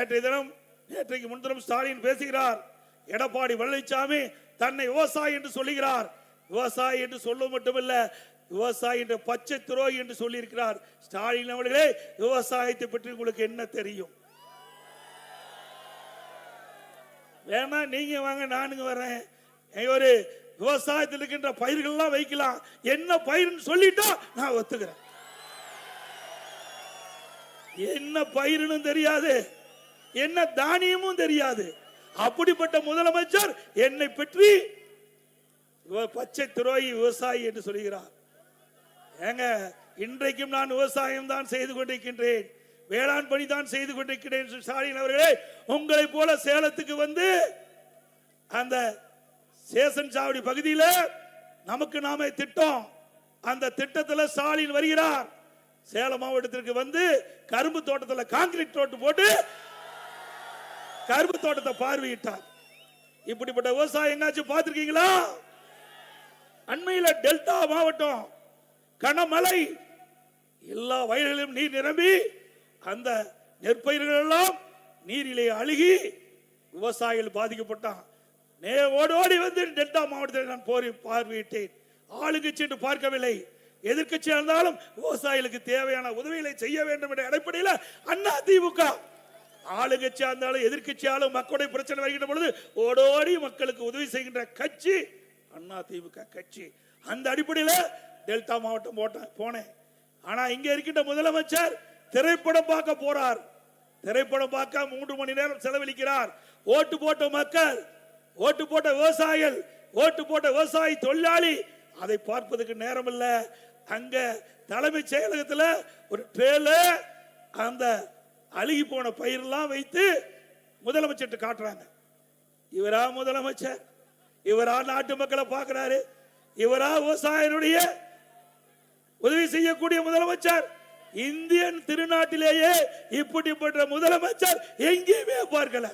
நேற்றைய தினம் நேற்றைக்கு முன்தினம் ஸ்டாலின் பேசுகிறார். எடப்பாடி பழனிசாமி தன்னை விவசாயி என்று சொல்லுகிறார். விவசாயி என்று சொல்ல மட்டுமல்ல விவசாயி என்ற பச்சை துரோகி என்று சொல்லியிருக்கிறார். ஸ்டாலின் அவர்களே விவசாயத்தை பற்றி உங்களுக்கு என்ன தெரியும்? வேணா நீங்க வாங்க நானுங்க வரேன் ஒரு விவசாயத்தில் இருக்கின்ற பயிர்கள்லாம் வைக்கலாம். என்ன பயிர்னு சொல்லிட்டா நான் ஒத்துக்கிறேன். என்ன பயிர்னு தெரியாது. என்ன தானியமும் தெரியாது. அப்படிப்பட்ட முதலமைச்சர் என்னை பற்றி பச்சை துரோகி விவசாயி என்று சொல்கிறார். ஏங்க இன்றைக்கும் நான் விவசாயம் தான் செய்து கொண்டிருக்கின்றேன். வேளாண் பணி தான் செய்து கொண்டிருக்கிறேன் ஸ்டாலின் அவர்களே. உங்களை போல சேலத்துக்கு வந்து அந்த சேசன் சாவடி பகுதியில் நமக்கு நாமே திட்டம். அந்த திட்டத்தில் ஸ்டாலின் வருகிறார். சேலம் மாவட்டத்திற்கு வந்து கரும்பு தோட்டத்தில் கான்கிரீட் தோட்டு போட்டு கரும்பு தோட்டத்தை பார்வையிட்டார். இப்படிப்பட்ட விவசாயம் எங்காச்சும் பார்த்திருக்கீங்களா? அண்மையில டெல்டா மாவட்டம் கனமழை எல்லா வயல்களிலும் நீர் நிரம்பி அந்த நெற்பயிர்கள் எல்லாம் நீரிலே அழுகி விவசாயிகள் பாதிக்கப்பட்டான். நே ஓடி ஓடி வந்து டெல்டா மாவட்டத்தில் நான் போரி பார்வையிட்டேன். ஆளுங்கட்சி என்று பார்க்கவில்லை. எதிர்கட்சியாக இருந்தாலும் விவசாயிகளுக்கு தேவையான உதவிகளை செய்ய வேண்டும் என்ற அடிப்படையில் அண்ணா திமுக ஆளுங்கட்சியா இருந்தாலும் எதிர்க்கட்சியாலும் மக்களுடைய பிரச்சனை வருகின்ற பொழுது ஓடோடி மக்களுக்கு உதவி செய்கின்ற கட்சி அண்ணா திமுக கட்சி. அந்த அடிப்படையில் டெல்டா மாவட்டம் போட்டேன் போனேன். ஆனா இங்க இருக்கின்ற முதலமைச்சர் திரைப்படம் பார்க்க போறார். திரைப்படம் பார்க்க மூன்று மணி நேரம் செலவழிக்கிறார். ஓட்டு போட்ட மக்கள் ஓட்டு போட்ட விவசாயிகள் ஓட்டு போட்ட விவசாயி தொழிலாளி அதை பார்ப்பதற்கு நேரம் இல்லை அங்க தலைமைச் செயலகத்துல ஒரு ட்ரேல அந்த அழுகி போன பயிரெல்லாம் வைத்து முதலமைச்சர்கிட்ட காட்டுறாங்க. இவரா முதலமைச்சர்? இவரா நாட்டு மக்களை பார்க்கிறாரு? இவரா விவசாயினுடைய உதவி செய்யக்கூடிய முதலமைச்சர்? இந்தியன் திருநாட்டிலேயே இப்படிப்பட்ட முதலமைச்சர் எங்கேயுமே பார்க்கல.